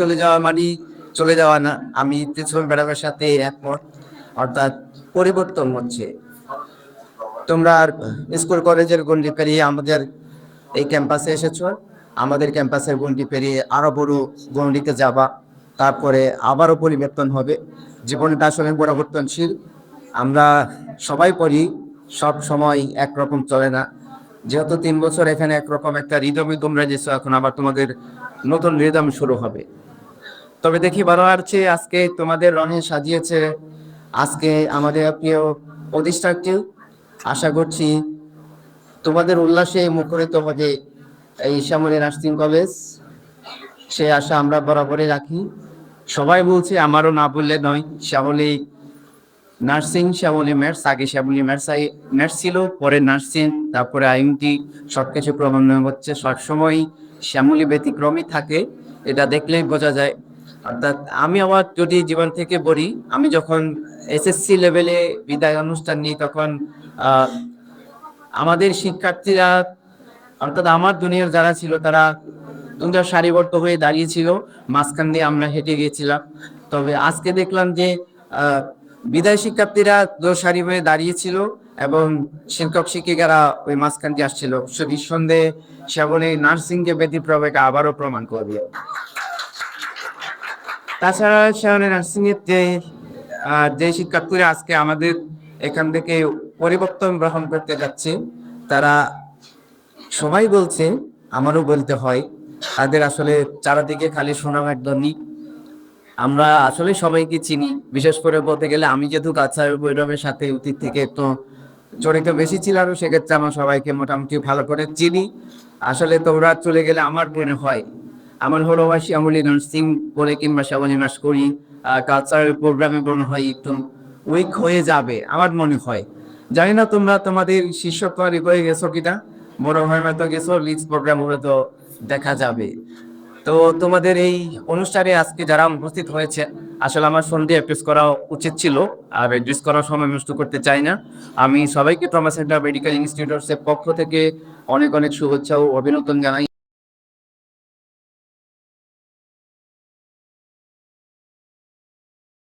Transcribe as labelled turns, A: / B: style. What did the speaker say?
A: চলে যাওয়া মানে চলে যাওয়া না। আমি প্রিন্সিপাল ম্যাডামের সাথে একমত, অর্থাৎ পরিবর্তন হচ্ছে। তোমরা আর স্কুল, কলেজের গন্ডি পেরিয়ে আমাদের এই ক্যাম্পাসে এসেছ। আমাদের ক্যাম্পাসের গন্ডি পেরিয়ে আরও বড় গন্ডিতে যাবা। তারপরে আবারও পরিবর্তন হবে। জীবনটা আসলে পরিবর্তনশীল। আমরা সবাই পড়ি, সব সময় একরকম চলে না। যেহেতু তিন বছর এখানে একরকম একটা রিদমে তোমরা যেছো এখন আবার তোমাদের নতুন রিদম শুরু হবে। তবে দেখি ভালো আছে আজকে তোমাদের রঙে সাজিয়েছে। আজকে আমাদের প্রিয় প্রতিষ্ঠানটি, আশা করছি তোমাদের উল্লাসে মুখরিত হবে এই শ্যামলী নার্সিং কলেজ। সে আশা আমরা বরাবরই রাখি। সবাই বলছে আমারও না বললে নয়, শ্যামলী নার্সিং, শ্যামলী ম্যাটস আগে শ্যামলী ম্যাটস ম্যাটস ছিল, পরে নার্সিং, তারপরে আইএমটি সবকিছু ক্রমান্বয় হচ্ছে। সবসময় শ্যামলী ব্যতিক্রমই থাকে, এটা দেখলেই বোঝা যায়। অর্থাৎ আমি আমার যদি জীবন থেকে বলি, আমি যখন এসএসসি লেভেলে বিদায় অনুষ্ঠান নিই, তখন আমাদের শিক্ষার্থীরা, অর্থাৎ আমার দুনিয়ার যারা ছিল, তারা তোমরা সারিবদ্ধ হয়ে দাঁড়িয়েছিল মাঝখান দিয়ে আমরা হেঁটে গিয়েছিলাম। তবে আজকে দেখলাম যে বিদায় শিক্ষার্থীরা সারি হয়ে দাঁড়িয়েছিল এবং শিক্ষক শিক্ষিকারা ওই মাঝখান দিয়ে আসছিল। নিঃসন্দেহে সেবনে নার্সিং কে ব্যতিক্রম এটা আবারও প্রমাণ করবে তাছাড়া সেবনে নার্সিং এর যে যে শিক্ষার্থীরা আজকে আমাদের এখান থেকে পরিবর্তন গ্রহণ করতে যাচ্ছে, তারা সবাই বলছে, আমারও বলতে হয়, তাদের আসলে চারাদিকে খালি সুনাম একদমই আমরা আসলে সবাইকে চিনি, বিশেষ করে বলতে গেলে আমি যেহেতু কাছাড় বৈরবের সাথে অতীত থেকে একটু জড়িত বেশি ছিলাম সেক্ষেত্রে আমার সবাইকে মোটামুটি ভালো করে চিনি। আসলে তোমরা চলে গেলে আমার মনে হয় আমার হলো হয় শ্যামলী নার্সিং বলে কিংবা শ্যামলী নার্স করি কালচারাল প্রোগ্রামে মনে হয়, একটু উইক হয়ে যাবে, আমার মনে হয়। জানি না তোমরা তোমাদের শীর্ষক তৈরি করে গেছো কিনা, বড় হয় হয়তো গেছো লিজ প্রোগ্রাম হলে তো দেখা যাবে। তো তোমাদের এই অনুষ্ঠানে আজকে যারা উপস্থিত হয়েছে, আসলে আমার সন্ধে অ্যাপ্রেস করা উচিত ছিল, আর অ্যাড্রেস করার সময় নষ্ট করতে চাই না। আমি সবাইকে ট্রমা সেন্টার মেডিকেল ইনস্টিটিউটের পক্ষ থেকে অনেক অনেক শুভেচ্ছা ও অভিনন্দন জানাই।